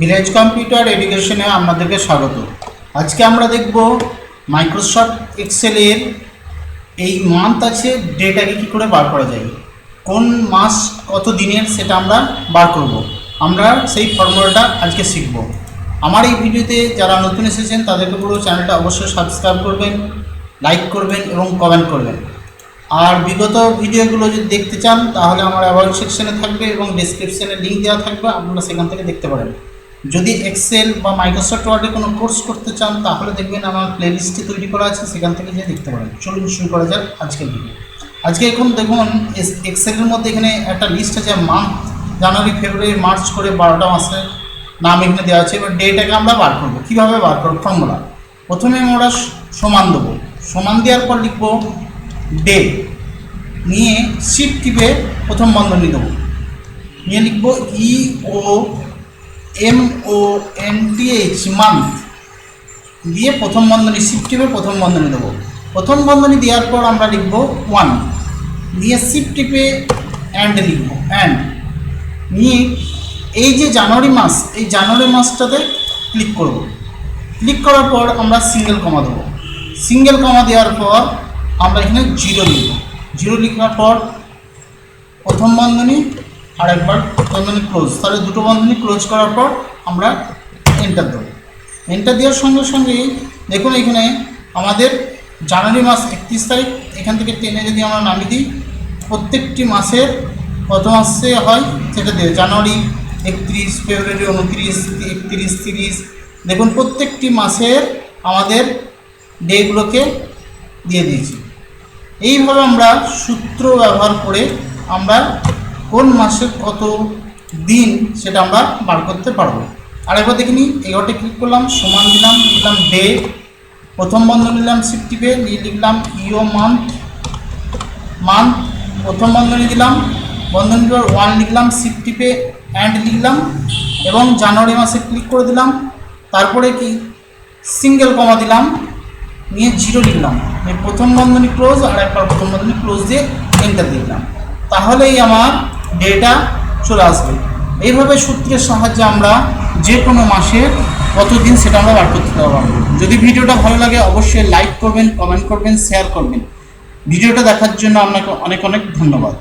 Village computer এডুকেশনে আপনাদেরকে স্বাগত। আজকে আমরা দেখব মাইক্রোসফট এক্সেলের এই মান্থ আছে ডেটাকে কী করে বার করা যায়। কোন মাস কত দিনের সেটা আমরা বার করব। আমরা সেই ফর্মুলাটা আজকে শিখব। আমার এই ভিডিওতে যারা নতুন এসেছেন, তাদেরকে পুরো চ্যানেলটা অবশ্যই সাবস্ক্রাইব করবেন লাইক করবেন এবং কমেন্ট করবেন। আর বিগত ভিডিওগুলো যদি দেখতে চান, তাহলে আমার অ্যাবাউট সেকশনে থাকবে এবং ডিসক্রিপশনে লিঙ্ক দেওয়া থাকবে, আপনারা সেখান থেকে দেখতে পারেন। যদি এক্সেল বা মাইক্রোসফট ওয়ার্ডে কোনো কোর্স করতে চান, তাহলে দেখবেন আমার প্লেলিস্টটি তৈরি করা আছে, সেখান থেকে গিয়ে দেখতে পারেন। চলুন শুরু করা যাক আজকের ভিডিও আজকে এখন দেখুন এক্সেলের মধ্যে এখানে একটা লিস্ট আছে মান্থ জানুয়ারি ফেব্রুয়ারি মার্চ করে বারোটা মাসের নাম এখানে দেওয়া আছে। এবার ডেটাকে আমরা বার করব। কীভাবে বার করব? ফর্মুলা প্রথমে আমরা সমান দেবো। সমান দেওয়ার পর লিখব ডে নিয়ে শিফট টিপে প্রথম বন্ধনী দেবো। নিয়ে লিখব E O M O N T H month দিয়ে প্রথম বন্ধনী শিফট টিপে প্রথম বন্ধনী দেবো। প্রথম বন্ধনী দেওয়ার পর আমরা লিখব ওয়ান দিয়ে শিফট টিপে অ্যান্ড লিখব অ্যান্ড নিয়ে এই যে জানুয়ারি মাস, এই জানুয়ারি মাসটাতে ক্লিক করব। ক্লিক করার পর আমরা সিঙ্গেল কমা দেবো। সিঙ্গেল কমা দেওয়ার পর আমরা এখানে জিরো লিখব। জিরো লিখার পর প্রথম বন্ধনী আর একবার বন্ধনী ক্লোজ তাহলে দুটো বন্ধনী ক্লোজ করার পর আমরা এন্টার দেবো। এন্টার দেওয়ার সঙ্গে সঙ্গেই দেখুন এখানে আমাদের জানুয়ারি মাস একত্রিশ তারিখ, এখান থেকে টেনে যদি আমরা নামিয়ে দিই, প্রত্যেকটি মাসের কত মাসে হয় সেটা দেবে। জানুয়ারি একত্রিশ, ফেব্রুয়ারি উনত্রিশ, একত্রিশ, তিরিশ, দেখুন প্রত্যেকটি মাসের আমাদের ডেগুলোকে দিয়ে দিয়েছি। এইভাবে আমরা সূত্র ব্যবহার করে আমরা কোন মাসের কত দিন সেটা আমরা বার করতে পারব? আরেকবার দেখে নিই এগারোটা ক্লিক করলাম, সমান দিলাম, লিখলাম ডে প্রথম বন্ধ নিলাম সিফটিপে নিয়ে লিখলাম ইও মান্থ মান্থ প্রথম বন্ধনী দিলাম, বন্ধনী দেওয়ার ওয়ান লিখলাম সিফটিপে অ্যান্ড লিখলাম, এবং জানুয়ারি মাসে ক্লিক করে দিলাম, তারপরে কি সিঙ্গেল কমা দিলাম, নিয়ে জিরো লিখলাম এই প্রথম বন্ধনী ক্লোজ আর একবার প্রথম বন্ধনী ক্লোজ দিয়ে এন্টার দিলাম। তাহলেই আমার ডেটা চলে আসবে। এইভাবে সূত্রের সাহায্যে আমরা যে কোনো মাসের কতদিন সেটা আমরা বার করতে পারব। যদি ভিডিওটা ভালো লাগে, অবশ্যই লাইক করবেন কমেন্ট করবেন শেয়ার করবেন। ভিডিওটা দেখার জন্য আপনাকে অনেক অনেক ধন্যবাদ।